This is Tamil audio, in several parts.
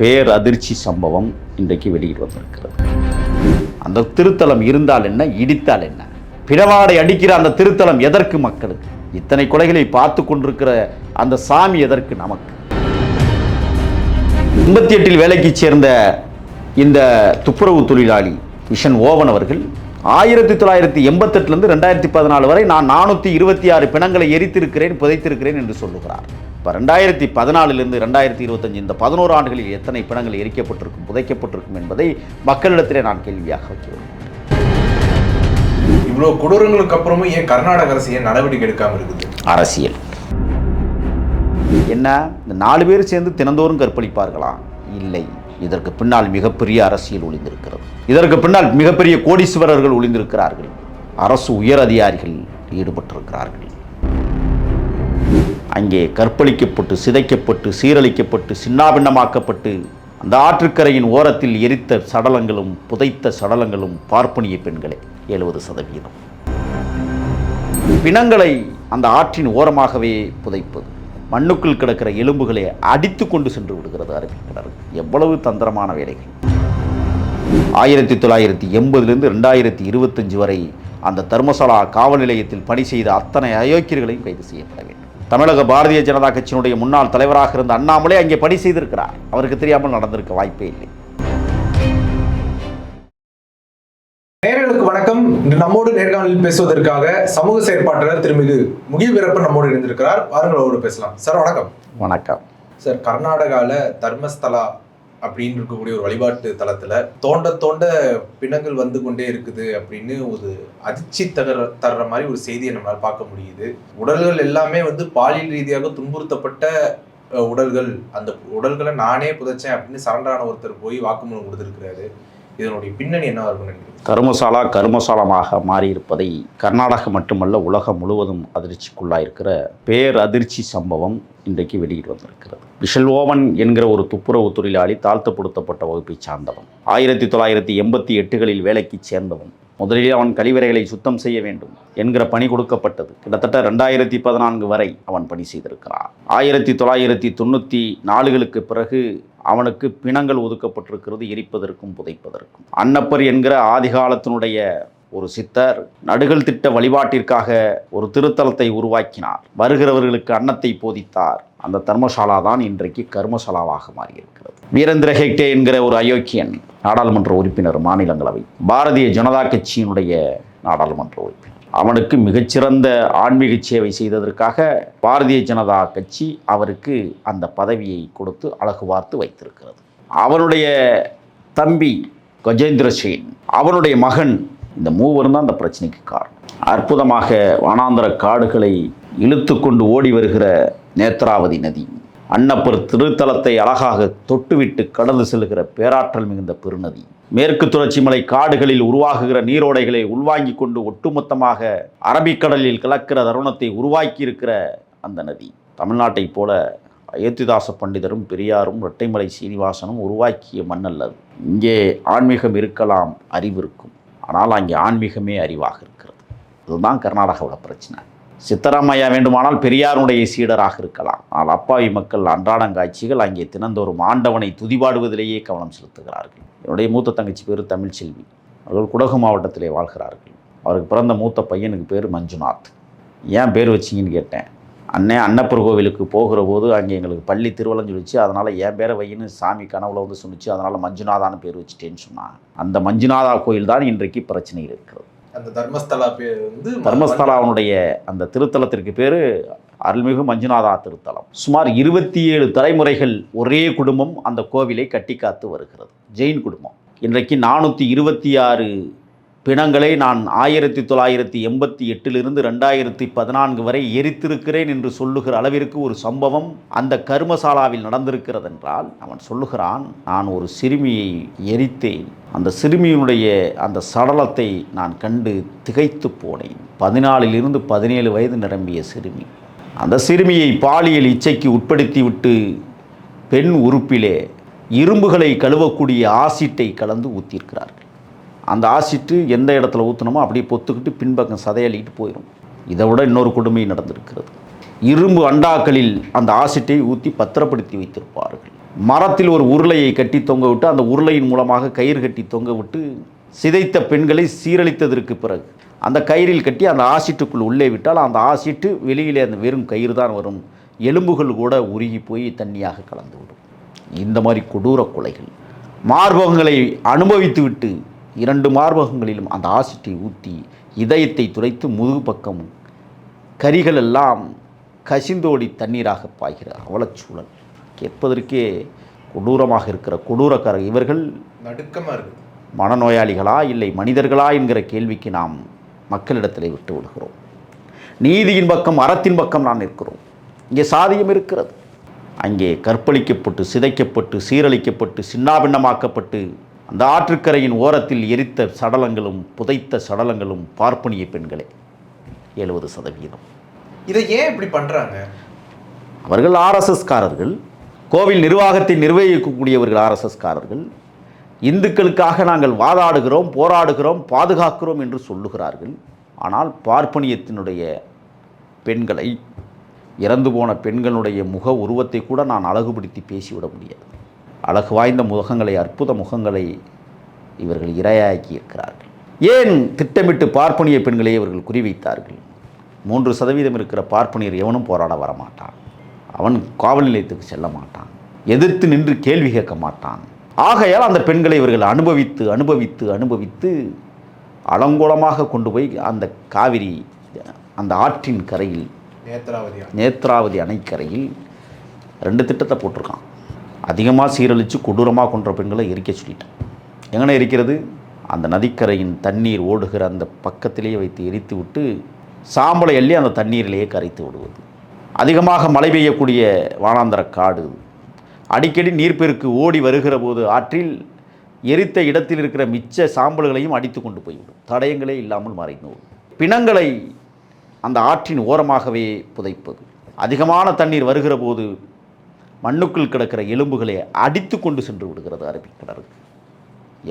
பேர் அதிர்ச்சி சம்பவம் இன்றைக்கு வெளியிட்டு வந்திருக்கிறது. அந்த திருத்தலம் இருந்தால் என்ன இடித்தால் என்ன? பிறவாடை அடிக்கிற அந்த திருத்தலம் எதற்கு மக்களுக்கு? இத்தனை கொலைகளை பார்த்து கொண்டிருக்கிற அந்த சாமி எதற்கு நமக்கு? எண்பத்தி எட்டில் வேலைக்கு சேர்ந்த இந்த துப்புரவு தொழிலாளி விஷன் ஓவன் அவர்கள் ஆயிரத்தி தொள்ளாயிரத்தி எண்பத்தெட்டுலேருந்து ரெண்டாயிரத்தி பதினாலு வரை நான் நானூற்றி இருபத்தி ஆறு பிணங்களை எரித்திருக்கிறேன் புதைத்திருக்கிறேன் என்று சொல்லுகிறார். இப்போ ரெண்டாயிரத்தி பதினாலிலிருந்து ரெண்டாயிரத்தி இருபத்தஞ்சு இந்த பதினோரு ஆண்டுகளில் எத்தனை பிணங்கள் எரிக்கப்பட்டிருக்கும் புதைக்கப்பட்டிருக்கும் என்பதை மக்களிடத்திலே நான் கேள்வியாக வைக்கிறேன். இவ்வளவு கொடூரங்களுக்கு அப்புறமும் ஏன் கர்நாடக அரசு ஏன் நடவடிக்கை எடுக்காம இருக்குது? அரசியல். என்ன? இந்த நாலு பேர் சேர்ந்து தினந்தோறும் கற்பழிப்பார்களா? இல்லை. இதற்கு பின்னால் மிகப்பெரிய அரசியல் ஒளிந்திருக்கிறது. இதற்கு பின்னால் மிகப்பெரிய கோடீஸ்வரர்கள் ஒளிந்திருக்கிறார்கள். அரசு உயர் அதிகாரிகள் ஈடுபட்டிருக்கிறார்கள். அங்கே கற்பழிக்கப்பட்டு சிதைக்கப்பட்டு சீரழிக்கப்பட்டு சின்னாபின்னமாக்கப்பட்டு அந்த ஆற்றுக்கரையின் ஓரத்தில் எரித்த சடலங்களும் புதைத்த சடலங்களும் பார்ப்பனிய பெண்களே எழுபது சதவீதம். பிணங்களை அந்த ஆற்றின் ஓரமாகவே புதைப்பது மண்ணுக்குள் கிடக்கிற எலும்புகளை அடித்து கொண்டு சென்று விடுகிறது அரபிக் எவ்வளவு தந்திரமான வேலைகள். ஆயிரத்தி தொள்ளாயிரத்தி எண்பதுலேருந்து ரெண்டாயிரத்தி இருபத்தஞ்சு வரை அந்த தர்மசாலா காவல் நிலையத்தில் பணி செய்த அத்தனை அயோக்கியர்களையும் கைது செய்யப்பட வேண்டும். தமிழக பாரதிய ஜனதா கட்சியினுடைய முன்னாள் தலைவராக இருந்த அண்ணாமலை அங்கே பணி செய்திருக்கிறார். அவருக்கு தெரியாமல் நடந்திருக்க வாய்ப்பே இல்லை. நேயர்களுக்கு வணக்கம். இன்று நம்மோடு நேர்காணலில் பேசுவதற்காக சமூக செயற்பாட்டாளர் திருமிகு முகிய வீரப்பன் நம்மோடு இணைந்திருக்கிறார். வாருங்கள் அவரோடு பேசலாம். சார் வணக்கம். வணக்கம். சார் கர்நாடகால தர்மஸ்தலா அப்படின்னு இருக்கக்கூடிய ஒரு வழிபாட்டு தளத்தில் தோண்ட தோண்ட பிணங்கள் வந்து கொண்டே இருக்குது அப்படின்னு ஒரு அதிர்ச்சி தகர தர்ற மாதிரி ஒரு செய்தியை நம்மளால் பார்க்க முடியுது. உடல்கள் எல்லாமே வந்து பாலியல் ரீதியாக துன்புறுத்தப்பட்ட உடல்கள். அந்த உடல்களை நானே புதைச்சேன் அப்படின்னு சரண்டரான ஒருத்தர் போய் வாக்குமூலம் கொடுத்துருக்கிறாரு. இதனுடைய பின்னணி என்ன இருக்கும் நினைக்கிறீங்க? கர்மசாலா கர்மசாலமாக மாறியிருப்பதை கர்நாடகம் மட்டுமல்ல உலகம் முழுவதும் அதிர்ச்சிக்குள்ளாயிருக்கிற பேர் அதிர்ச்சி சம்பவம் இன்றைக்கு வெளியிட்டு வந்திருக்கிறது. விஷல் ஓவன் என்கிற ஒரு துப்புரவு தொழிலாளி தாழ்த்தப்படுத்தப்பட்ட வகுப்பைச் சார்ந்தவன். ஆயிரத்தி தொள்ளாயிரத்தி எண்பத்தி எட்டுகளில் வேலைக்கு சேர்ந்தவன். முதலில் அவன் கழிவறைகளை சுத்தம் செய்ய வேண்டும் என்கிற பணி கொடுக்கப்பட்டது. கிட்டத்தட்ட ரெண்டாயிரத்தி பதினான்கு வரை அவன் பணி செய்திருக்கிறான். ஆயிரத்தி தொள்ளாயிரத்தி தொண்ணூற்றி நாலுகளுக்கு பிறகு அவனுக்கு பிணங்கள் ஒதுக்கப்பட்டிருக்கிறது எரிப்பதற்கும் புதைப்பதற்கும். அன்னப்பர் என்கிற ஆதிகாலத்தினுடைய ஒரு சித்தர் நடுகள் திட்ட வழிபாட்டிற்காக ஒரு திருத்தலத்தை உருவாக்கினார். வருகிறவர்களுக்கு அன்னத்தை போதித்தார். அந்த தர்மசாலா தான் இன்றைக்கு கர்மசாலாவாக மாறியிருக்கிறது. வீரேந்திர ஹெக்டே என்கிற ஒரு அயோக்கியன் நாடாளுமன்ற உறுப்பினர் மாநிலங்களவை பாரதிய ஜனதா கட்சியினுடைய நாடாளுமன்ற உறுப்பினர். அவனுக்கு மிகச்சிறந்த ஆன்மீக சேவை செய்ததற்காக பாரதிய ஜனதா கட்சி அவருக்கு அந்த பதவியை கொடுத்து அழகு பார்த்து வைத்திருக்கிறது. அவனுடைய தம்பி கஜேந்திர சிங் அவனுடைய மகன் இந்த மூவரும் தான் அந்த பிரச்சனைக்கு காரணம். அற்புதமாக வனாந்தர காடுகளை இழுத்து கொண்டு ஓடி வருகிற நேத்ராவதி நதி அன்னப்பர் திருத்தலத்தை அழகாக தொட்டுவிட்டு கடந்து செல்கிற பேராற்றல் மிகுந்த பெருநதி மேற்கு தொடர்ச்சி மலை காடுகளில் உருவாகுகிற நீரோடைகளை உள்வாங்கி கொண்டு ஒட்டுமொத்தமாக அரபிக்கடலில் கலக்கிற தருணத்தை உருவாக்கி இருக்கிற அந்த நதி. தமிழ்நாட்டைப் போல அயோத்திதாச பண்டிதரும் பெரியாரும் இரட்டைமலை சீனிவாசனும் உருவாக்கிய மண்ணல்லது இங்கே ஆன்மீகம் இருக்கலாம் அறிவு இருக்கும். ஆனால் அங்கே ஆன்மீகமே அறிவாக இருக்கிறது. இதுதான் கர்நாடகாவோட பிரச்சனை. சித்தராமையா வேண்டுமானால் பெரியாருடைய சீடராக இருக்கலாம். ஆனால் அப்பாவி மக்கள் அன்றாடங்காட்சிகள் அங்கே தினந்தோறும் ஆண்டவனை துதிபாடுவதிலேயே கவனம் செலுத்துகிறார்கள். என்னுடைய மூத்த தங்கச்சி பேர் தமிழ்ச்செல்வி. அவர்கள் குடகு மாவட்டத்திலே வாழ்கிறார்கள். அவருக்கு பிறந்த மூத்த பையனுக்கு பேர் மஞ்சுநாத். ஏன் பேர் வச்சிங்கன்னு கேட்டேன். அண்ணே அன்னப்பர் கோவிலுக்கு போகிற போது அங்கே எங்களுக்கு பள்ளி திருவள்ளம் சொல்லிச்சு. அதனால் என் பேரை வையின்னு சாமி கனவுல வந்து சொன்னிச்சு. அதனால் மஞ்சுநாதான்னு பேர் வச்சுட்டேன்னு சொன்னாங்க அந்த மஞ்சுநாதா கோயில் தான் இன்றைக்கு பிரச்சனையில் இருக்கிறது. அந்த தர்மஸ்தலா பேர் வந்து தர்மஸ்தலாவுடைய அந்த திருத்தலத்திற்கு பேர் அருள்மிகு மஞ்சுநாதா திருத்தலம். சுமார் இருபத்தி ஏழு தலைமுறைகள் ஒரே குடும்பம் அந்த கோவிலை கட்டி காத்து வருகிறது. ஜெயின் குடும்பம். இன்றைக்கு நானூற்றி இருபத்தி ஆறு பிணங்களை நான் ஆயிரத்தி தொள்ளாயிரத்தி எண்பத்தி எட்டிலிருந்து ரெண்டாயிரத்தி பதினான்கு வரை எரித்திருக்கிறேன் என்று சொல்லுகிற அளவிற்கு ஒரு சம்பவம் அந்த கர்மசாலாவில் நடந்திருக்கிறது என்றால் அவன் சொல்லுகிறான் நான் ஒரு சிறுமியை எரித்தேன். அந்த சிறுமியினுடைய அந்த சடலத்தை நான் கண்டு திகைத்து போனேன். பதினாலிலிருந்து பதினேழு வயது நிரம்பிய சிறுமி. அந்த சிறுமியை பாலியல் இச்சைக்கு உட்படுத்திவிட்டு பெண் உறுப்பிலே இரும்புகளை கழுவக்கூடிய ஆசிட்டை கலந்து ஊற்றியிருக்கிறார்கள் அந்த ஆசிட்டு எந்த இடத்துல ஊற்றணுமோ அப்படியே பொத்துக்கிட்டு பின்பக்கம் சதையளிக்கிட்டு போயிடும் இதை விட இன்னொரு கொடுமை நடந்திருக்கிறது. இரும்பு அண்டாக்களில் அந்த ஆசிட்டை ஊற்றி பத்திரப்படுத்தி வைத்திருப்பார்கள். மரத்தில் ஒரு உருளையை கட்டி தொங்க விட்டு அந்த உருளையின் மூலமாக கயிறு கட்டி தொங்க விட்டு சிதைத்த பெண்களை சீரழித்ததற்கு பிறகு அந்த கயிறில் கட்டி அந்த ஆசிட்டுக்குள் உள்ளே விட்டால் அந்த ஆசிட்டு வெளியிலே அந்த வெறும் கயிறு தான் வரும். எலும்புகள் கூட உருகி போய் தண்ணியாக கலந்து விடும். இந்த மாதிரி கொடூர கொலைகள். மார்பகங்களை அனுபவித்து விட்டு இரண்டு மார்பகங்களிலும் அந்த ஆசிட்டை ஊற்றி இதயத்தை துடைத்து முதுகு பக்கம் கரிகள் எல்லாம் கசிந்தோடி தண்ணீராக பாய்கிற அவலச்சூழல் கேட்பதற்கே கொடூரமாக இருக்கிற கொடூரக்கார இவர்கள் நடுக்கமா இருக்கு. மனநோயாளிகளா இல்லை மனிதர்களா என்கிற கேள்விக்கு நாம் மக்களிடத்திலே விட்டு விடுகிறோம். நீதியின் பக்கம் அறத்தின் பக்கம் நான் நிற்கிறோம். இங்கே சாதியம் இருக்கிறது. அங்கே கற்பழிக்கப்பட்டு சிதைக்கப்பட்டு சீரழிக்கப்பட்டு சின்னாபின்னமாக்கப்பட்டு அந்த ஆற்றுக்கரையின் ஓரத்தில் எரித்த சடலங்களும் புதைத்த சடலங்களும் பார்ப்பனிய பெண்களே எழுபது சதவீதம். இதை ஏன் இப்படி பண்றாங்க? அவர்கள் ஆர்எஸ்எஸ்காரர்கள் கோவில் நிர்வாகத்தை நிர்வகிக்கக்கூடியவர்கள் ஆர்எஸ்எஸ்காரர்கள். இந்துக்களுக்காக நாங்கள் வாதாடுகிறோம் போராடுகிறோம் பாதுகாக்கிறோம் என்று சொல்லுகிறார்கள். ஆனால் பார்ப்பனியத்தினுடைய பெண்களை இறந்து போன பெண்களுடைய முக உருவத்தை கூட நான் அழகுபடுத்தி பேசிவிட முடியாது. அழகு வாய்ந்த முகங்களை அற்புத முகங்களை இவர்கள் இரையாக்கி இருக்கிறார்கள். ஏன் திட்டமிட்டு பார்ப்பனிய பெண்களை இவர்கள் குறிவைத்தார்கள்? மூன்று சதவீதம் இருக்கிற பார்ப்பனியர் எவனும் போராட வரமாட்டான். அவன் காவல் நிலையத்துக்கு செல்ல மாட்டான். எதிர்த்து நின்று கேள்வி கேட்க மாட்டான். ஆகையால் அந்த பெண்களை இவர்கள் அனுபவித்து அனுபவித்து அனுபவித்து அலங்கோலமாக கொண்டு போய் அந்த காவிரி அந்த ஆற்றின் கரையில் நேத்ராவதியா நேத்ராவதி அணைக்கரையில் ரெண்டு திட்டத்தை போட்டிருக்கான். அதிகமாக சீரழித்து கொடூரமாக கொன்ற பெண்களை எரிக்க சொல்லிட்டான். எங்கன எரிக்கிறது? அந்த நதிக்கரையின் தண்ணீர் ஓடுகிற அந்த பக்கத்திலேயே வைத்து எரித்து விட்டு சாம்பலை அள்ளி அந்த தண்ணீரிலேயே கரைத்து விடுவது. அதிகமாக மழை பெய்யக்கூடிய வானாந்தர காடு. அடிக்கடி நீர்ப்பெருக்கு ஓடி வருகிற போது ஆற்றில் எரித்த இடத்தில் இருக்கிற மிச்ச சாம்பல்களையும் அடித்து கொண்டு போய்விடும். தடயங்களே இல்லாமல் மறைந்து பிணங்களை அந்த ஆற்றின் ஓரமாகவே புதைப்பது. அதிகமான தண்ணீர் வருகிற போது மண்ணுக்குள் கிடக்கிற எலும்புகளை அடித்து கொண்டு சென்று விடுகிறது அரபிக்கடலுக்கு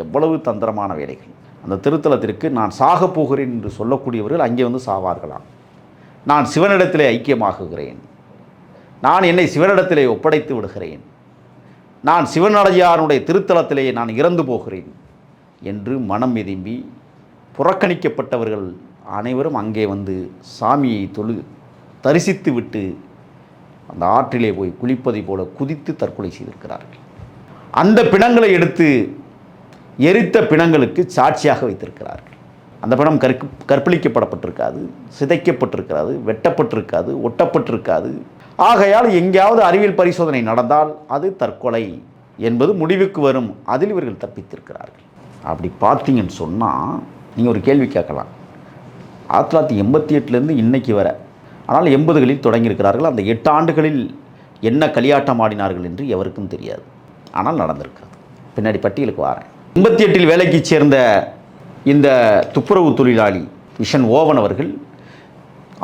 எவ்வளவு தந்திரமான வேலைகள். அந்த திருத்தலத்திற்கு நான் சாகப் போகிறேன் என்று சொல்லக்கூடியவர்கள் அங்கே வந்து சாவார்களாம். நான் சிவனிடத்திலே ஐக்கியமாகுகிறேன். நான் என்னை சிவனிடத்திலே ஒப்படைத்து விடுகிறேன். நான் சிவனடையாருடைய திருத்தலத்திலே நான் இறந்து போகிறேன் என்று மனம் எதும்பி புறக்கணிக்கப்பட்டவர்கள் அனைவரும் அங்கே வந்து சாமியை தொழு தரிசித்து விட்டு அந்த ஆற்றிலே போய் குளிப்பதை போல குதித்து தற்கொலை செய்திருக்கிறார்கள். அந்த பிணங்களை எடுத்து எரித்த பிணங்களுக்கு சாட்சியாக வைத்திருக்கிறார்கள். அந்த படம் கற்கு கற்பழிக்கப்படப்பட்டிருக்காது சிதைக்கப்பட்டிருக்காது வெட்டப்பட்டிருக்காது ஒட்டப்பட்டிருக்காது. ஆகையால் எங்கேயாவது அறிவியல் பரிசோதனை நடந்தால் அது தற்கொலை என்பது முடிவுக்கு வரும். அதில் இவர்கள் தப்பித்திருக்கிறார்கள். அப்படி பார்த்தீங்கன்னு சொன்னால் நீங்கள் ஒரு கேள்வி கேட்கலாம். ஆயிரத்தி தொள்ளாயிரத்தி எண்பத்தி எட்டுலேருந்து இன்னைக்கு வர ஆனால் எண்பதுகளில் தொடங்கியிருக்கிறார்கள். அந்த எட்டு ஆண்டுகளில் என்ன களியாட்டம் ஆடினார்கள் என்று எவருக்கும் தெரியாது. ஆனால் நடந்திருக்காது. பின்னாடி பட்டியலுக்கு வரேன். எண்பத்தி எட்டில் வேலைக்கு சேர்ந்த இந்த துப்புரவு தொழிலாளி விஷன் ஓவன் அவர்கள்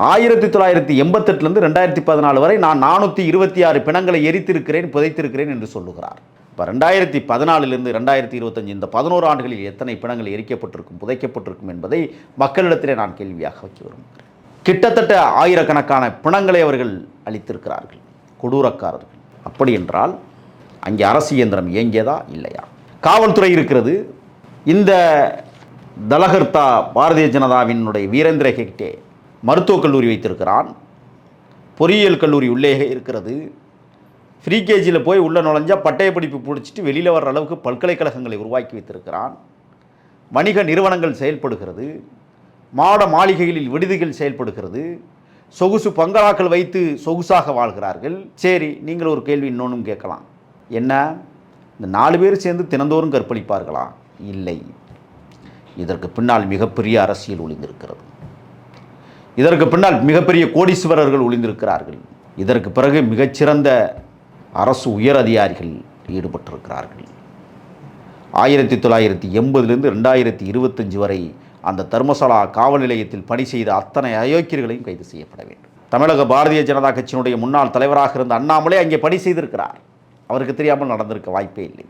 ஆயிரத்தி தொள்ளாயிரத்தி எண்பத்தெட்டுலேருந்து ரெண்டாயிரத்தி பதினாலு வரை நான் நானூற்றி இருபத்தி ஆறு பிணங்களை எரித்திருக்கிறேன் புதைத்திருக்கிறேன் என்று சொல்லுகிறார். இப்போ ரெண்டாயிரத்தி பதினாலிலிருந்து ரெண்டாயிரத்தி இருபத்தஞ்சி இந்த பதினோரு ஆண்டுகளில் எத்தனை பிணங்கள் எரிக்கப்பட்டிருக்கும் புதைக்கப்பட்டிருக்கும் என்பதை மக்களிடத்திலே நான் கேள்வியாக வைக்க விரும்புகிறேன். கிட்டத்தட்ட ஆயிரக்கணக்கான பிணங்களை அவர்கள் அளித்திருக்கிறார்கள் கொடூரக்காரர்கள். அப்படி என்றால் அங்கே அரசு இயந்திரம் இயங்கியதா இல்லையா? காவல்துறை இருக்கிறது. இந்த தலகர்த்தா பாரதிய ஜனதாவினுடைய வீரேந்திர ஹெக்டே மருத்துவக் கல்லூரி வைத்திருக்கிறான். பொறியியல் கல்லூரி உள்ளே இருக்கிறது. ஃப்ரீ கேஜியில் போய் உள்ளே நுழைஞ்சால் பட்டய படிப்பு பிடிச்சிட்டு வெளியில் வர்ற அளவுக்கு பல்கலைக்கழகங்களை உருவாக்கி வைத்திருக்கிறான். வணிக நிறுவனங்கள் செயல்படுகிறது. மாட மாளிகைகளில் விடுதிகள் செயல்படுகிறது. சொகுசு பங்களாக்கள் வைத்து சொகுசாக வாழ்கிறார்கள். சரி நீங்கள் ஒரு கேள்வி இன்னொன்றும் கேட்கலாம். என்ன? இந்த நாலு பேர் சேர்ந்து தினந்தோறும் கற்பழிப்பார்களா? இல்லை. இதற்கு பின்னால் மிகப்பெரிய அரசியல் ஒளிந்திருக்கிறது. இதற்கு பின்னால் மிகப்பெரிய கோடீஸ்வரர்கள் ஒளிந்திருக்கிறார்கள். இதற்கு பிறகு மிகச்சிறந்த அரசு உயர் அதிகாரிகள் ஈடுபட்டிருக்கிறார்கள். ஆயிரத்தி தொள்ளாயிரத்தி எண்பதுலேருந்து ரெண்டாயிரத்தி இருபத்தஞ்சு வரை அந்த தர்மசாலா காவல் நிலையத்தில் பணி செய்த அத்தனை அயோக்கியர்களையும் கைது செய்யப்பட வேண்டும். தமிழக பாரதிய ஜனதா கட்சியினுடைய முன்னாள் தலைவராக இருந்த அண்ணாமலை அங்கே பணி செய்திருக்கிறார். அவருக்கு தெரியாமல் நடந்திருக்க வாய்ப்பே இல்லை.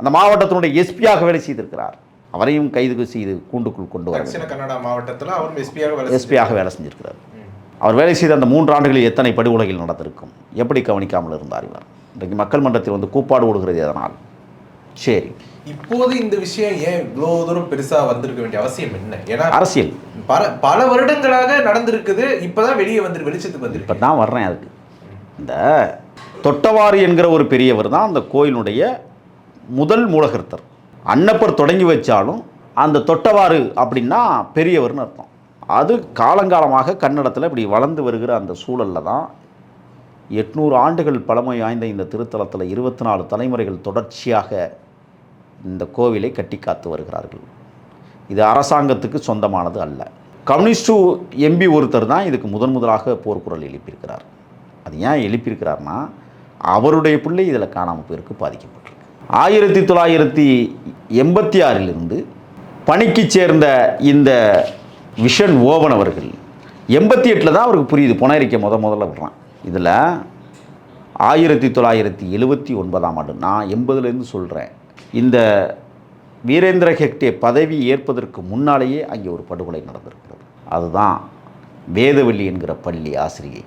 அந்த மாவட்டத்தினுடைய எஸ்பியாக வேலை செய்திருக்கிறார். அவரையும் கைது செய்து கூண்டுக்குள் கொண்டு வர கன்னடா மாவட்டத்துல அவரும் எஸ்பியாக வேலை எஸ்பியாக வேலை செஞ்சிருக்கிறார். அவர் வேலை செய்த அந்த மூன்று ஆண்டுகளில் எத்தனை படுகொலைகள் நடந்திருக்கும்? எப்படி கவனிக்காமல் இருந்தார் இவர்? இன்றைக்கு மக்கள் மன்றத்தில் வந்து கூப்பாடு ஓடுகிறது எதனால்? சரி. இப்போது இந்த விஷயம் ஏன் இவ்வளோ தூரம் பெருசா வந்திருக்க வேண்டிய அவசியம் என்ன? ஏன்னா அரசியல். பல பல வருடங்களாக நடந்திருக்குது இப்பதான் வெளியே வந்து வெளிச்சத்துக்கு இப்போ வந்திருக்கு. தான் வர்றேன் அதுக்கு. இந்த தொட்டவாறு என்கிற ஒரு பெரியவர் தான் அந்த கோயிலுடைய முதல் மூலகர்த்தர். அன்னப்பர் தொடங்கி வச்சாலும் அந்த தொட்டவாறு அப்படின்னா பெரியவர்னு அர்த்தம். அது காலங்காலமாக கன்னடத்தில் இப்படி வளர்ந்து வருகிற அந்த சூழலில் தான் எட்நூறு ஆண்டுகள் பழமை வாய்ந்த இந்த திருத்தலத்தில் இருபத்தி நாலு தலைமுறைகள் தொடர்ச்சியாக இந்த கோவிலை கட்டி காத்து வருகிறார்கள். இது அரசாங்கத்துக்கு சொந்தமானது அல்ல. கம்யூனிஸ்டு எம்பி ஒருத்தர் தான் இதுக்கு முதன் முதலாக போர்க்குரல் எழுப்பியிருக்கிறார். அது ஏன் எழுப்பியிருக்கிறார்னா அவருடைய பிள்ளை இதில் காணாமல் போயிருக்கு பாதிக்கப்படும். ஆயிரத்தி தொள்ளாயிரத்தி எண்பத்தி ஆறிலிருந்து பணிக்கு சேர்ந்த இந்த விஷன் ஓவன் அவர்கள் எண்பத்தி எட்டில் தான் அவருக்கு புரியுது. புனரிக்கை முத முதல்ல விடுறான். இதில் ஆயிரத்தி தொள்ளாயிரத்தி எழுபத்தி ஒன்பதாம் ஆண்டு நான் எண்பதுலேருந்து சொல்கிறேன் இந்த வீரேந்திர ஹெக்டே பதவி ஏற்பதற்கு முன்னாலேயே அங்கே ஒரு படுகொலை நடந்திருக்கிறது. அதுதான் வேதவள்ளி என்கிற பள்ளி ஆசிரியை.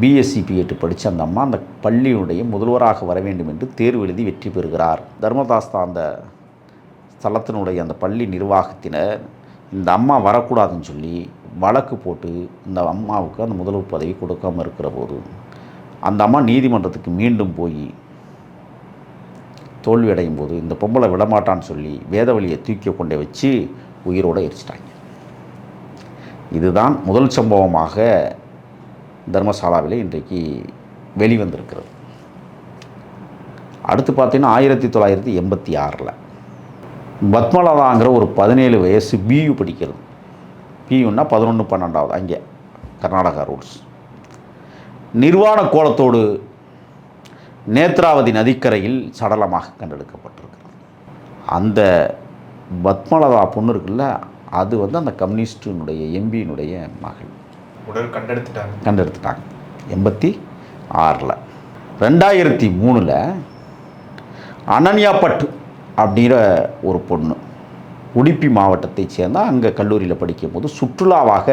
பிஎஸ்சி பிஎட்டு படித்த அந்த அம்மா அந்த பள்ளியினுடைய முதல்வராக வர வேண்டும் என்று தேர்வு எழுதி வெற்றி பெறுகிறார். தர்மதாஸ் தான் அந்த ஸ்தலத்தினுடைய அந்த பள்ளி நிர்வாகத்தினர் இந்த அம்மா வரக்கூடாதுன்னு சொல்லி வழக்கு போட்டு இந்த அம்மாவுக்கு அந்த முதல்வர் பதவி கொடுக்காமல் இருக்கிற போது அந்த அம்மா நீதிமன்றத்துக்கு மீண்டும் போய் தோல்வி அடையும் போது இந்த பொம்பளை விடமாட்டான்னு சொல்லி வேதவழியை தூக்கி கொண்டே வச்சு உயிரோடு எரிச்சிட்டாங்க. இதுதான் முதல் சம்பவமாக தர்மசாலாவில் இன்றைக்கு வெளிவந்திருக்கிறது. அடுத்து பார்த்தீங்கன்னா ஆயிரத்தி தொள்ளாயிரத்தி எண்பத்தி ஆறில். பத்மலதாங்கிற ஒரு பதினேழு வயசு பியு படிக்கிறது. பியுன்னா பதினொன்று பன்னெண்டாவது அங்கே கர்நாடகா ரூல்ஸ் நிர்வாண கோலத்தோடு நேத்ராவதி நதிக்கரையில் சடலமாக கண்டெடுக்கப்பட்டிருக்கிறது. அந்த பத்மலதா பொண்ணு இருக்குல்ல அது வந்து அந்த கம்யூனிஸ்டினுடைய எம்பியினுடைய மகள். உடல் கண்டெடுத்துட்டாங்க. கண்டெடுத்துட்டாங்க. எண்பத்தி ஆறில். ரெண்டாயிரத்தி மூணில் அனன்யாபட் அப்படிங்கிற ஒரு பொண்ணு உடுப்பி மாவட்டத்தை சேர்ந்தால் அங்கே கல்லூரியில் படிக்கும் போது சுற்றுலாவாக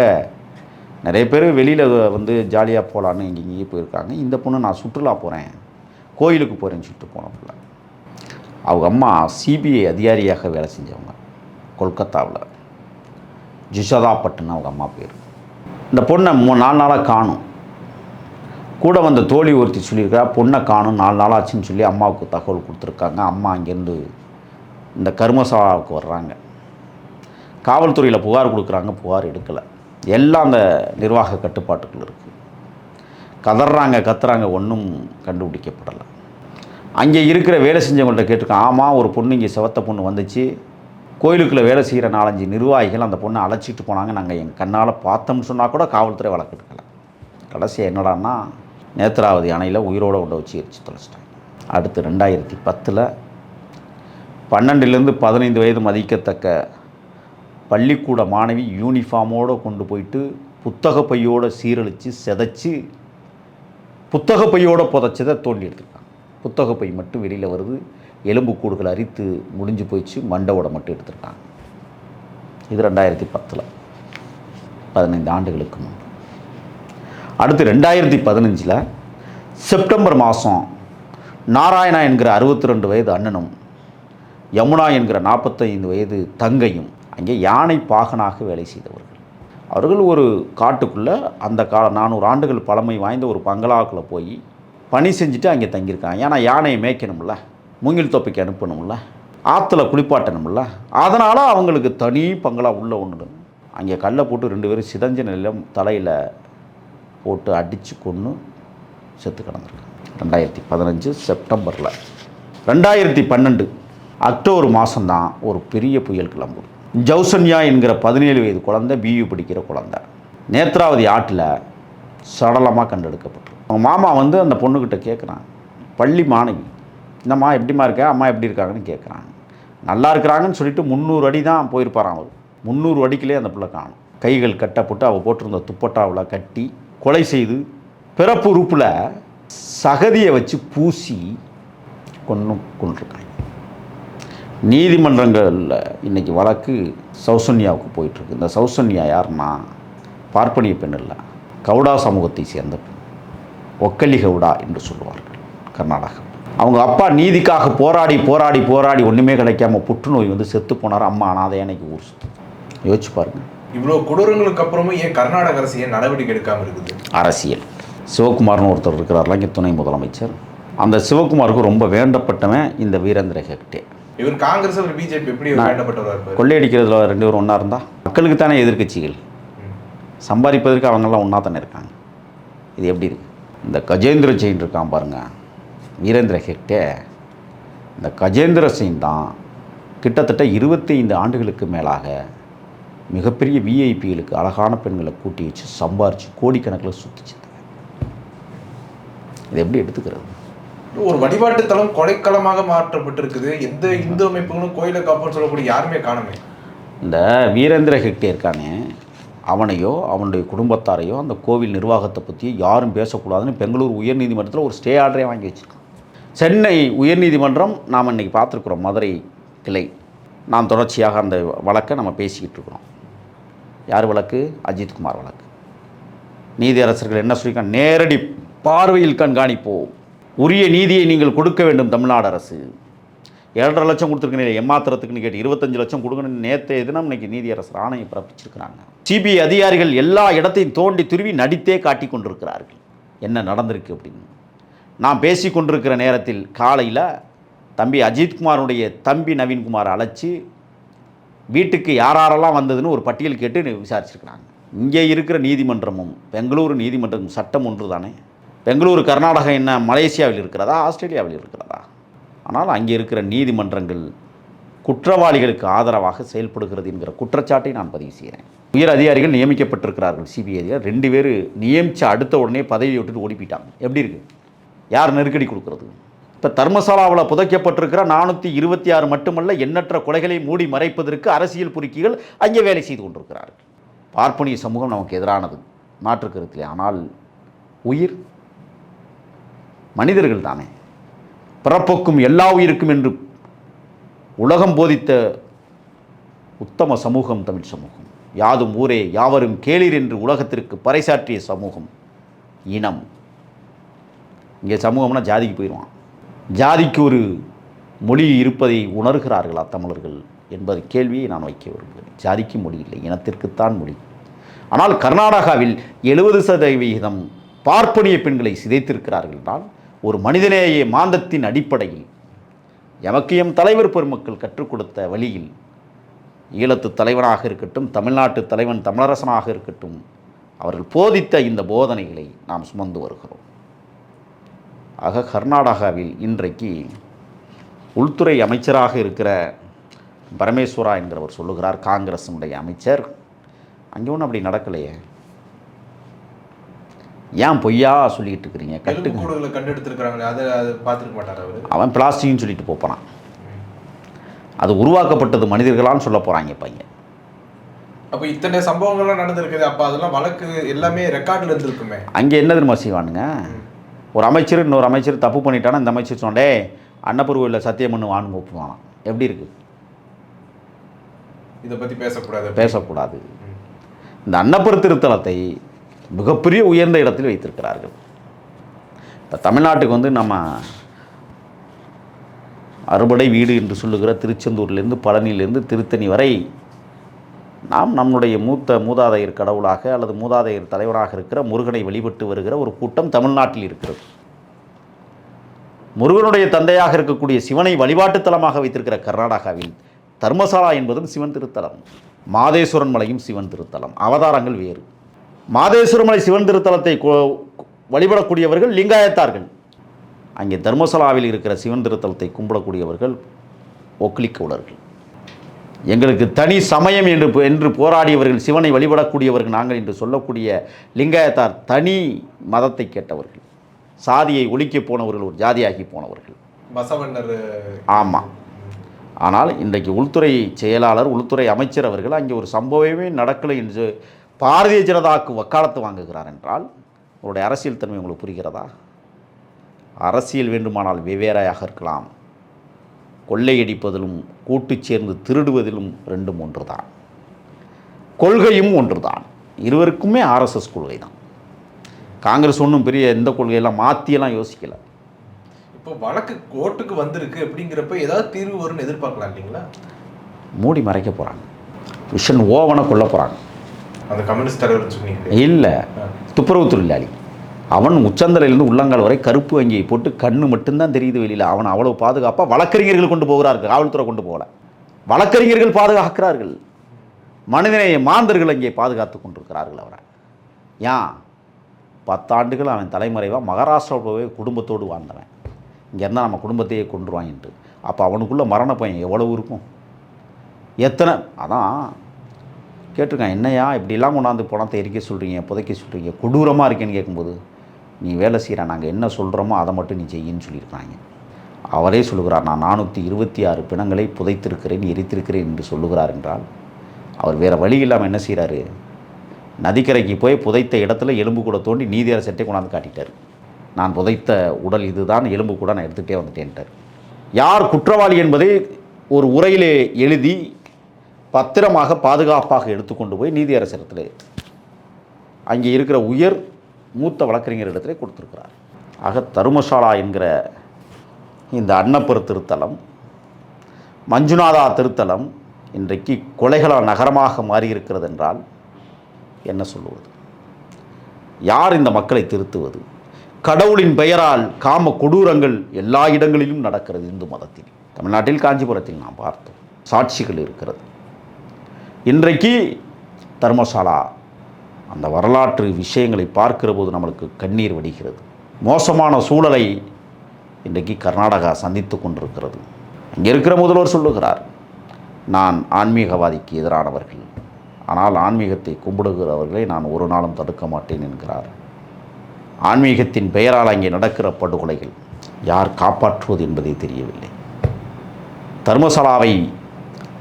நிறைய பேர் வெளியில் வந்து ஜாலியாக போகலான்னு இங்கே இங்கேயே போயிருக்காங்க. இந்த பொண்ணு நான் சுற்றுலா போகிறேன் கோயிலுக்கு போகிறேன்னு சொல்லிட்டு போன பிள்ளை. அவங்க அம்மா சிபிஐ அதிகாரியாக வேலை செஞ்சவங்க. கொல்கத்தாவில். ஜிஷதா பட்டுன்னு அவங்க அம்மா பேர். இந்த பொண்ணை மூ நாலு நாளாக காணும். கூட வந்த தோழி ஒருத்தி சொல்லியிருக்கா பொண்ணை காணும் நாலு நாள் ஆச்சுன்னு சொல்லி அம்மாவுக்கு தகவல் கொடுத்துருக்காங்க. அம்மா அங்கேருந்து இந்த கர்மசாலாவுக்கு வர்றாங்க. காவல்துறையில் புகார் கொடுக்குறாங்க புகார் எடுக்கலை. எல்லாம் அந்த நிர்வாக கட்டுப்பாட்டுக்குள்ள இருக்குது கதறாங்க கத்துறாங்க ஒன்றும் கண்டுபிடிக்கப்படலை. அங்கே இருக்கிற வேலை செஞ்சவங்கள்ட்ட கேட்டிருக்கேன் ஆமாம் ஒரு பொண்ணு இங்கே செவத்த பொண்ணு வந்துச்சு. கோயிலுக்குள்ளே வேலை செய்கிற நாலஞ்சு நிர்வாகிகள் அந்த பொண்ணை அழைச்சிட்டு போனாங்க. நாங்கள் எங்கள் கண்ணால் பார்த்தோம்னு சொன்னால் கூட காவல்துறை வழக்கு எடுக்கலை. கடைசியாக என்னடான்னா நேத்ராவதி அணையில் உயிரோடு கொண்டு வச்சு எரிச்சு தொலைச்சிட்டாங்க. அடுத்து ரெண்டாயிரத்தி பத்தில் பன்னெண்டுலேருந்து பதினைந்து வயது மதிக்கத்தக்க பள்ளிக்கூட மாணவி யூனிஃபார்மோடு கொண்டு போயிட்டு புத்தக பையோடு சீரழித்து செதைச்சி புத்தக பையோடு புதைச்சதை தோண்டி எடுத்துருக்காங்க. புத்தக பை மட்டும் வெளியில் வருது. எலும்புக்கூடுகள் அரித்து முடிஞ்சு போயிடுச்சு மண்டவோட மட்டும் எடுத்திருக்காங்க. இது ரெண்டாயிரத்தி பத்தில் பதினைந்து ஆண்டுகளுக்கு முன்பு. அடுத்து ரெண்டாயிரத்தி பதினஞ்சில் செப்டம்பர் மாதம் நாராயணா என்கிற அறுபத்தி ரெண்டு வயது அண்ணனும் யமுனா என்கிற நாற்பத்தைந்து வயது தங்கையும் அங்கே யானை பாகனாக வேலை செய்தவர்கள். அவர்கள் ஒரு காட்டுக்குள்ளே அந்த கா நானூறு ஆண்டுகள் பழமை வாய்ந்த ஒரு பங்களாவுக்குள்ளே போய் பணி செஞ்சுட்டு அங்கே தங்கியிருக்காங்க. ஏன்னா யானையை மேய்க்கணும்ல. மூங்கில் தொப்பைக்கு அனுப்பணும்ல? ஆற்றுல குளிப்பாட்டணும்ல? அதனால் அவங்களுக்கு தனி பங்களாக உள்ளே ஒன்று அங்கே கல்லை போட்டு ரெண்டு பேரும் சிதஞ்ச நிலம் தலையில் போட்டு அடித்து கொன்று செத்து கிடந்திருக்காங்க ரெண்டாயிரத்தி பதினஞ்சு செப்டம்பரில். ரெண்டாயிரத்தி பன்னெண்டு அக்டோபர் மாதம்தான் ஒரு பெரிய புயல் கிளம்புது. ஜவுசன்யா என்கிற பதினேழு வயது குழந்தை பியு படிக்கிற குழந்தை. நேத்ராவதி ஆட்டில் சடலமாக கண்டெடுக்கப்பட்டு அவங்க மாமா வந்து அந்த பொண்ணுக்கிட்ட கேட்குறான் பள்ளி மாணவி என்னம்மா எப்படிம்மா இருக்க? அம்மா எப்படி இருக்காங்கன்னு கேட்குறாங்க நல்லா இருக்கிறாங்கன்னு சொல்லிட்டு முந்நூறு அடி தான் போயிருப்பாராம் அவர். முந்நூறு அடிக்கிலே அந்த பிள்ளை காணும். கைகள் கட்டப்பட்டு அவள் போட்டிருந்த துப்பட்டாவில் கட்டி கொலை செய்து பிறப்பு உறுப்பில் சகதியை வச்சு பூசி கொன்று கொண்டிருக்காங்க நீதிமன்றங்களில் இன்றைக்கி வழக்கு சௌசன்யாவுக்கு போயிட்டுருக்கு. இந்த சௌசன்யா யாருன்னா பார்ப்பனிய பெண் இல்லை கவுடா சமூகத்தை சேர்ந்த பெண். ஒக்கலி கவுடா என்று சொல்லுவார்கள் கர்நாடகா. அவங்க அப்பா நீதிக்காக போராடி போராடி போராடி ஒன்றுமே கிடைக்காம புற்றுநோய் வந்து செத்து போனார். அம்மா அனாதை அன்னைக்கு ஊர் சுத்து யோசிச்சு பாருங்க. இவ்வளவு கொடூரங்களுக்கு அப்புறமும் ஏன் கர்நாடக அரசு ஏன் நடவடிக்கை எடுக்காம இருக்குது? அரசியல். சிவகுமார்னு ஒருத்தர் இருக்கிறார்ல இங்கே துணை முதலமைச்சர். அந்த சிவகுமாருக்கு ரொம்ப வேண்டப்பட்டவன் இந்த வீரேந்திர ஹெக்டே. இவர் காங்கிரஸ் அவர் பிஜேபி எப்படி வேண்டப்பட்டவரா கொள்ளையடிக்கிறதுல ரெண்டு பேரும் ஒன்றா இருந்தால் மக்களுக்கு தானே எதிர்க்கட்சிகள். ம். சம்பாதிப்பதற்கு அவங்கெல்லாம் ஒன்றா தானே இருக்காங்க. இது எப்படி இருக்கு? இந்த கஜேந்திர ஜெயின் இருக்கான் பாருங்க. வீரேந்திர ஹெக்டே இந்த கஜேந்திர சிங் தான் கிட்டத்தட்ட 25 ஆண்டுகளுக்கு மேலாக மிகப்பெரிய விஐபிகளுக்கு அழகான பெண்களை கூட்டி வச்சு சம்பாரித்து கோடிக்கணக்கில் சுற்றிச்சது இதை எப்படி எடுத்துக்கிறது? ஒரு வழிபாட்டு தலம் கொலைக்களமாக மாற்றப்பட்டிருக்குது. எந்த இந்து அமைப்புகளும் கோயிலை காப்போம்னு சொல்லக்கூடிய யாருமே காணுமே இந்த வீரேந்திர ஹெக்டே இருக்கானே அவனையோ அவனுடைய குடும்பத்தாரையோ அந்த கோவில் நிர்வாகத்தை பற்றி யாரும் பேசக்கூடாதுன்னு பெங்களூர் உயர்நீதிமன்றத்தில் ஒரு ஸ்டே ஆர்டரே வாங்கி வச்சிருக்கான். சென்னை உயர்நீதிமன்றம் நாம் இன்றைக்கி பார்த்துருக்குறோம் மதுரை கிளை. நாம் தொடர்ச்சியாக அந்த வழக்கை நம்ம பேசிக்கிட்டு இருக்கிறோம். யார் வழக்கு? அஜித்குமார் வழக்கு. நீதியரசர்கள் என்ன சொல்லியிருக்காங்க? நேரடி பார்வையில் கண்காணிப்போம். உரிய நீதியை நீங்கள் கொடுக்க வேண்டும் தமிழ்நாடு அரசு. ஏழரை லட்சம் கொடுத்துருக்கீங்க எம்மாத்திரத்துக்குன்னு கேட்டு இருபத்தஞ்சு லட்சம் கொடுக்கணும்னு நேற்றைய தினம் இன்னைக்கு நீதியரசர் ஆணையம் பிறப்பிச்சிருக்கிறாங்க. சிபிஐ அதிகாரிகள் எல்லா இடத்தையும் தோண்டி துருவி நடித்தே காட்டி கொண்டிருக்கிறார்கள் என்ன நடந்திருக்கு அப்படின்னு. நான் பேசி கொண்டிருக்கிற நேரத்தில் காலையில் தம்பி அஜித்குமாருடைய தம்பி நவீன்குமார் அழைச்சி வீட்டுக்கு யாரெல்லாம் வந்ததுன்னு ஒரு பட்டியல் கேட்டு விசாரிச்சிருக்கிறாங்க. இங்கே இருக்கிற நீதிமன்றமும் பெங்களூரு நீதிமன்றமும் சட்டம் ஒன்று தானே பெங்களூரு கர்நாடகா என்ன மலேசியாவில் இருக்கிறதா ஆஸ்திரேலியாவில் இருக்கிறதா? ஆனால் அங்கே இருக்கிற நீதிமன்றங்கள் குற்றவாளிகளுக்கு ஆதரவாக செயல்படுகிறது என்கிற குற்றச்சாட்டை நான் பதிவு செய்கிறேன். உயர் அதிகாரிகள் நியமிக்கப்பட்டிருக்கிறார்கள் சிபிஐ ரெண்டு பேர் நியமித்த அடுத்த உடனே பதவியை விட்டுட்டு ஓடி போயிட்டாங்க. எப்படி இருக்கு? யார் நெருக்கடி கொடுக்கறது? இப்போ தர்மசாலாவில் புதைக்கப்பட்டிருக்கிற நானூற்றி இருபத்தி ஆறு மட்டுமல்ல எண்ணற்ற கொலைகளை மூடி மறைப்பதற்கு அரசியல் பொறுக்கிகள் அங்கே வேலை செய்து கொண்டிருக்கிறார்கள். பார்ப்பனிய சமூகம் நமக்கு எதிரானது மாற்று கருத்திலே. ஆனால் உயிர் மனிதர்கள் தானே. பிறப்புக்கும் எல்லா உயிருக்கும் என்று உலகம் போதித்த உத்தம சமூகம் தமிழ் சமூகம். யாதும் ஊரே யாவரும் கேளீர் என்று உலகத்திற்கு பறைசாற்றிய சமூகம் இனம். இங்கே சமூகம்னா ஜாதிக்கு போயிடுவான். ஜாதிக்கு ஒரு மொழி இருப்பதை உணர்கிறார்களா தமிழர்கள் என்பது கேள்வியை நான் வைக்க விரும்புகிறேன். ஜாதிக்கு மொழி இல்லை இனத்திற்குத்தான் மொழி. ஆனால் கர்நாடகாவில் எழுபது சதவிகிதம் பார்ப்பனிய பெண்களை சிதைத்திருக்கிறார்கள் என்றால் ஒரு மனிதநேய மாந்தத்தின் அடிப்படையில் எமக்கு எம் தலைவர் பெருமக்கள் கற்றுக் கொடுத்த வழியில் ஈழத்து தலைவனாக இருக்கட்டும் தமிழ்நாட்டு தலைவன் தமிழரசனாக இருக்கட்டும் அவர்கள் போதித்த இந்த போதனைகளை நாம் சுமந்து வருகிறோம். ஆக கர்நாடகாவில் இன்றைக்கு உள்துறை அமைச்சராக இருக்கிற பரமேஸ்வரா என்கிறவர் சொல்லுகிறார் காங்கிரஸினுடைய அமைச்சர். அங்கே ஒன்றும் அப்படி நடக்கலையே. ஏன் பொய்யா சொல்லிக்கிட்டு இருக்கிறீங்க? கட்டு. எலும்புக்கூடுகளை கண்டெடுத்திருக்கிறாங்களே? அதை அதை பார்த்துருக்க மாட்டார் அவரு? அவன் பிளாஸ்டிக்னு சொல்லிட்டு போப்பான் அது உருவாக்கப்பட்டது மனிதர்களான்னு சொல்ல போகிறாங்க பையன். அப்ப இத்தனை சம்பவங்கள்லாம் நடந்திருக்குது. அப்ப அதெல்லாம் வழக்கு எல்லாமே ரெக்கார்ட்ல இருந்திருக்குமே. அங்கே என்ன தெரியுமா செய்வானுங்க? ஒரு அமைச்சர் இன்னொரு அமைச்சர் தப்பு பண்ணிட்டானா இந்த அமைச்சர் சொன்னே அன்னபூர்வையில் சத்தியம் பண்ணு வான்னு ஒப்புவானாம் எப்படி இருக்குது இதை பத்தி பேசக்கூடாது. பேசக்கூடாது. இந்த அன்னப்பர் திருத்தலத்தை மிகப்பெரிய உயர்ந்த இடத்தில் வைத்திருக்கிறார்கள். இப்போ தமிழ்நாட்டுக்கு வந்து நம்ம அறுபடை வீடு என்று சொல்லுகிற திருச்செந்தூர்லேருந்து பழனியிலேருந்து திருத்தணி வரை நாம் நம்முடைய மூத்த மூதாதையர் கடவுளாக அல்லது மூதாதையர் தலைவராக இருக்கிற முருகனை வழிபட்டு வருகிற ஒரு கூட்டம் தமிழ்நாட்டில் இருக்கிறது. முருகனுடைய தந்தையாக இருக்கக்கூடிய சிவனை வழிபாட்டுத் தலமாக வைத்திருக்கிற கர்நாடகாவில் தர்மசாலா என்பதும் சிவன் திருத்தலம். மாதேஸ்வரன் மலையும் சிவன் திருத்தலம். அவதாரங்கள் வேறு. மாதேஸ்வரன் மலை சிவன் திருத்தலத்தை வழிபடக்கூடியவர்கள் லிங்காயத்தார்கள். அங்கே தர்மசாலாவில் இருக்கிற சிவன் திருத்தலத்தை கும்பிடக்கூடியவர்கள் ஒக்லிக்கவுளர்கள் எங்களுக்கு தனி சமயம் என்று என்று போராடியவர்கள் சிவனை வழிபடக்கூடியவர்கள் நாங்கள் என்று சொல்லக்கூடிய லிங்காயத்தார் தனி மதத்தை கேட்டவர்கள். சாதியை ஒழிக்கப் போனவர்கள் ஒரு ஜாதியாகி போனவர்கள். பசவண்ணர். ஆமாம் ஆனால் இன்றைக்கு உள்துறை செயலாளர் உள்துறை அமைச்சர் அவர்கள் அங்கே ஒரு சம்பவமே நடக்கலை என்று பாரதிய ஜனதாவுக்கு வக்காலத்து வாங்குகிறார் என்றால் அவருடைய அரசியல் தன்மை உங்களுக்கு புரிகிறதா? அரசியல் வேண்டுமானால் வெவ்வேறையாக இருக்கலாம். கொள்ளையடிப்பதிலும் கூட்டு சேர்ந்து திருடுவதிலும் ரெண்டும் ஒன்றுதான். கொள்கையும் ஒன்றுதான். இருவருக்குமே ஆர்எஸ்எஸ் கொள்கை தான் காங்கிரஸ் ஒன்றும் பெரிய எந்த கொள்கையெல்லாம் மாற்றியெல்லாம் யோசிக்கலை. இப்போ வழக்கு கோர்ட்டுக்கு வந்திருக்கு அப்படிங்கிறப்ப ஏதாவது தீர்வு வரும்னு எதிர்பார்க்கலாம் இல்லைங்களா? மூடி மறைக்க போகிறாங்க விஷன் ஓவனை கொல்ல போகிறாங்க அந்த கம்யூனிஸ்ட் தலைவர் இல்லை. துப்புரவு தொழிலாளி. அவன் உச்சந்தலையிலிருந்து உள்ளங்கால் வரை கருப்பு வங்கியை போட்டு கண்ணு மட்டும்தான் தெரியுது வெளியில். அவன் அவ்வளவு பாதுகாப்பாக வழக்கறிஞர்கள் கொண்டு போகிறார்கள். காவல்துறை கொண்டு போகல. வழக்கறிஞர்கள் பாதுகாக்கிறார்கள். மனிதநேய மாந்தர்கள் அங்கே பாதுகாத்து கொண்டிருக்கிறார்கள் அவரை. ஏன்? பத்தாண்டுகள் அவன் தலைமறைவாக மகாராஷ்டிரா போய் குடும்பத்தோடு வாழ்ந்தவன். இங்கே இருந்தால் நம்ம குடும்பத்தையே கொண்டுருவான்ட்டு அப்போ அவனுக்குள்ளே மரண பயன் எவ்வளவு இருக்கும்? எத்தனை? அதான் கேட்டிருக்கான் என்னையா இப்படிலாம் கொண்டாந்து பணத்தை எரிக்க சொல்கிறீங்க புதைக்க சொல்கிறீங்க கொடூரமாக இருக்கேன்னு கேட்கும்போது நீ வேலை செய்கிற நாங்கள் என்ன சொல்கிறோமோ அதை மட்டும் நீ செய்யின்னு சொல்லியிருக்காங்க அவரே சொல்லுகிறார் நான் நானூற்றி இருபத்தி ஆறு பிணங்களை புதைத்திருக்கிறேன் எரித்திருக்கிறேன் என்று சொல்லுகிறார் என்றால் அவர் வேறு வழி இல்லாமல் என்ன செய்கிறாரு நதிக்கரைக்கு போய் புதைத்த இடத்துல எலும்பு கூட தோண்டி நீதி சட்டை கொண்டாந்து காட்டிட்டார். நான் புதைத்த உடல் இதுதான் எலும்பு கூட நான் எடுத்துகிட்டே வந்துட்டேன்ட்டார். யார் குற்றவாளி என்பதை ஒரு உரையிலே எழுதி பத்திரமாக பாதுகாப்பாக எடுத்துக்கொண்டு போய் நீதியரசரத்தில் அங்கே இருக்கிற உயர் மூத்த வழக்கறிஞர் இடத்துல கொடுத்துருக்கிறார். ஆக தருமசாலா என்கிற இந்த அன்னப்பர் திருத்தலம் மஞ்சுநாதா திருத்தலம் இன்றைக்கு கொலைகளால் நகரமாக மாறியிருக்கிறது என்றால் என்ன சொல்லுவது? யார் இந்த மக்களை திருத்துவது? கடவுளின் பெயரால் காம கொடூரங்கள் எல்லா இடங்களிலும் நடக்கிறது இந்து மதத்தில். தமிழ்நாட்டில் காஞ்சிபுரத்தில் நாம் பார்த்தோம். சாட்சிகள் இருக்கிறது. இன்றைக்கு தர்மசாலா அந்த வரலாற்று விஷயங்களை பார்க்கிற போது நம்மளுக்கு கண்ணீர் வடிகிறது. மோசமான சூழலை இன்றைக்கு கர்நாடகா சந்தித்து கொண்டிருக்கிறது. இங்கே இருக்கிற முதல்வர் சொல்லுகிறார் நான் ஆன்மீகவாதிக்கு எதிரானவர்கள். ஆனால் ஆன்மீகத்தை கும்பிடுகிறவர்களை நான் ஒரு நாளும் தடுக்க மாட்டேன் என்கிறார். ஆன்மீகத்தின் பெயரால் அங்கே நடக்கிற படுகொலைகள் யார் காப்பாற்றுவது என்பதே தெரியவில்லை. தர்மசாலாவை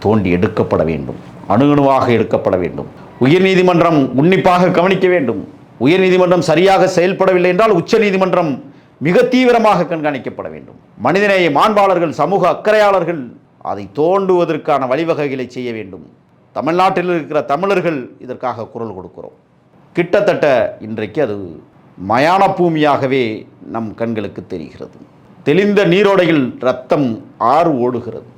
தோண்டி எடுக்கப்பட வேண்டும் அணுகுணுவாக எடுக்கப்பட வேண்டும். உயர்நீதிமன்றம் உன்னிப்பாக கவனிக்க வேண்டும். உயர்நீதிமன்றம் சரியாக செயல்படவில்லை என்றால் உச்சநீதிமன்றம் மிக தீவிரமாக கண்காணிக்கப்பட வேண்டும். மனிதநேய மாண்பாளர்கள் சமூக அக்கறையாளர்கள் அதை தோண்டுவதற்கான வழிவகைகளை செய்ய வேண்டும். தமிழ்நாட்டில் இருக்கிற தமிழர்கள் இதற்காக குரல் கொடுக்கிறோம். கிட்டத்தட்ட இன்றைக்கு அது மயான பூமியாகவே நம் கண்களுக்கு தெரிகிறது. தெளிந்த நீரோடையில் ரத்தம் ஆறு ஓடுகிறது.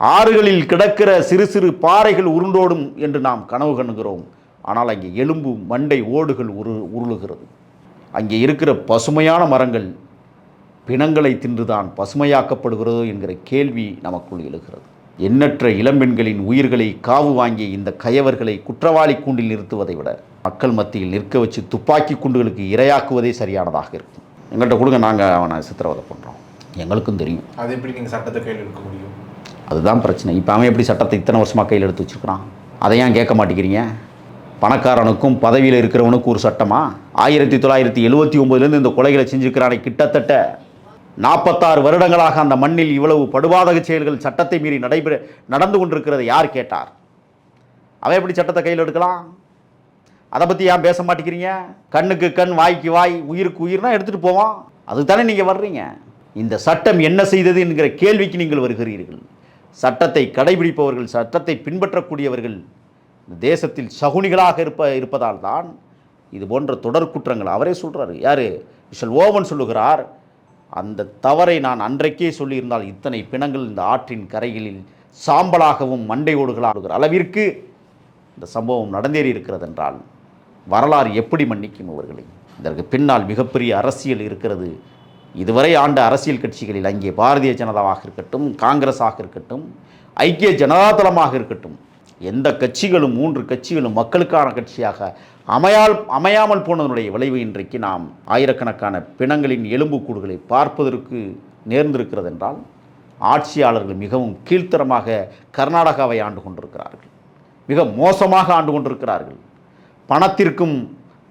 ஆறுகளில் கிடக்கிற சிறு சிறு பாறைகள் உருண்டோடும் என்று நாம் கனவு கணுகிறோம். ஆனால் அங்கே எலும்பு மண்டை ஓடுகள் உரு உருளுகிறது. அங்கே இருக்கிற பசுமையான மரங்கள் பிணங்களை தின்றுதான் பசுமையாக்கப்படுகிறதோ என்கிற கேள்வி நமக்குள் எழுகிறது. எண்ணற்ற இளம்பெண்களின் உயிர்களை காவு வாங்கிய இந்த கயவர்களை குற்றவாளி கூண்டில் நிறுத்துவதை விட மக்கள் மத்தியில் நிற்க வச்சு துப்பாக்கி குண்டுகளுக்கு இரையாக்குவதே சரியானதாக இருக்கும். எங்கள்கிட்ட கொடுங்க நாங்கள் அவனை சித்திரவதை பண்ணுறோம் எங்களுக்கும் தெரியும். அது எப்படி நீங்கள் சட்டத்தை கையில் எடுக்க முடியும்? அதுதான் பிரச்சனை. இப்போ அவன் எப்படி சட்டத்தை இத்தனை வருஷமாக கையில் எடுத்து வச்சுருக்கிறான்? அதை ஏன் கேட்க மாட்டேங்கிறீங்க? பணக்காரனுக்கும் பதவியில் இருக்கிறவனுக்கும் ஒரு சட்டமா? ஆயிரத்தி தொள்ளாயிரத்தி எழுபத்தி ஒம்போதுலேருந்து இந்த கொலைகளை செஞ்சுருக்கிறானே கிட்டத்தட்ட நாற்பத்தாறு வருடங்களாக அந்த மண்ணில் இவ்வளவு படுபாதக செயல்கள் சட்டத்தை மீறி நடைபெற நடந்து கொண்டிருக்கிறதை யார் கேட்டார்? அவன் எப்படி சட்டத்தை கையில் எடுக்கலாம்? அதை பற்றி ஏன் பேச மாட்டேங்கிறீங்க? கண்ணுக்கு கண் வாய்க்கு வாய் உயிருக்கு உயிர்னா எடுத்துகிட்டு போவோம் அதுக்கு தானே நீங்கள் வர்றீங்க? இந்த சட்டம் என்ன செய்தது என்கிற கேள்விக்கு நீங்கள் வருகிறீர்கள். சட்டத்தை கடைபிடிப்பவர்கள் சட்டத்தை பின்பற்றக்கூடியவர்கள் இந்த தேசத்தில் சகுனிகளாக இருப்ப இருப்பதால் தான் இது போன்ற தொடர் குற்றங்கள். அவரே சொல்கிறாரு யார்? விஷல் ஓவன் சொல்லுகிறார் அந்த தவறை நான் அன்றைக்கே சொல்லியிருந்தால் இத்தனை பிணங்கள் இந்த ஆற்றின் கரைகளில் சாம்பலாகவும் மண்டை ஓடுகளாக அளவிற்கு இந்த சம்பவம் நடந்தேறி இருக்கிறது என்றால் வரலாறு எப்படி மன்னிக்கும் அவர்களை? இதற்கு பின்னால் மிகப்பெரிய அரசியல் இருக்கிறது. இதுவரை ஆண்ட அரசியல் கட்சிகளில் அங்கே பாரதிய ஜனதாவாக இருக்கட்டும் காங்கிரஸாக இருக்கட்டும் ஐக்கிய ஜனதாதளமாக இருக்கட்டும் எந்த கட்சிகளும் மூன்று கட்சிகளும் மக்களுக்கான கட்சியாக அமையால் அமையாமல் போனதனுடைய விளைவு இன்றைக்கு நாம் ஆயிரக்கணக்கான பிணங்களின் எலும்புக்கூடுகளை பார்ப்பதற்கு நேர்ந்திருக்கிறது என்றால் ஆட்சியாளர்கள் மிகவும் கீழ்த்தரமாக கர்நாடகாவை ஆண்டு கொண்டிருக்கிறார்கள். மிக மோசமாக ஆண்டு கொண்டிருக்கிறார்கள். பணத்திற்கும்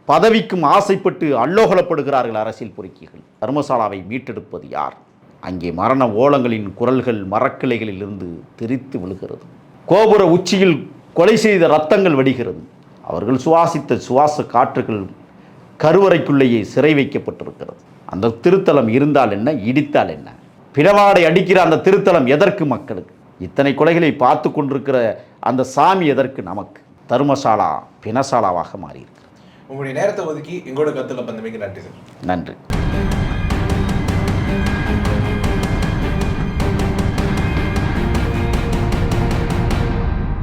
பதவிக்கும் ஆசைப்பட்டு அல்லோகலப்படுகிறார்கள் அரசியல் பொறுக்கிகள். தர்மசாலாவை மீட்டெடுப்பது யார்? அங்கே மரண ஓலங்களின் குரல்கள் மரக்கிளைகளில் இருந்து தெரித்து விழுகிறது. கோபுர உச்சியில் கொலை செய்த ரத்தங்கள் வடிகிறது. அவர்கள் சுவாசித்த சுவாச காற்றுகள் கருவறைக்குள்ளேயே சிறை வைக்கப்பட்டிருக்கிறது. அந்த திருத்தலம் இருந்தால் என்ன? இடித்தால் என்ன? பிறவாடை அடிக்கிற அந்த திருத்தலம் எதற்கு மக்களுக்கு? இத்தனை கொலைகளை பார்த்து கொண்டிருக்கிற அந்த சாமி எதற்கு நமக்கு? தர்மசாலா பிணசாலாவாக மாறியிருக்கு. உங்களுடைய நேரத்தை ஒதுக்கி எங்களோட கருத்துல பந்தமைக்கு நன்றி சார். நன்றி.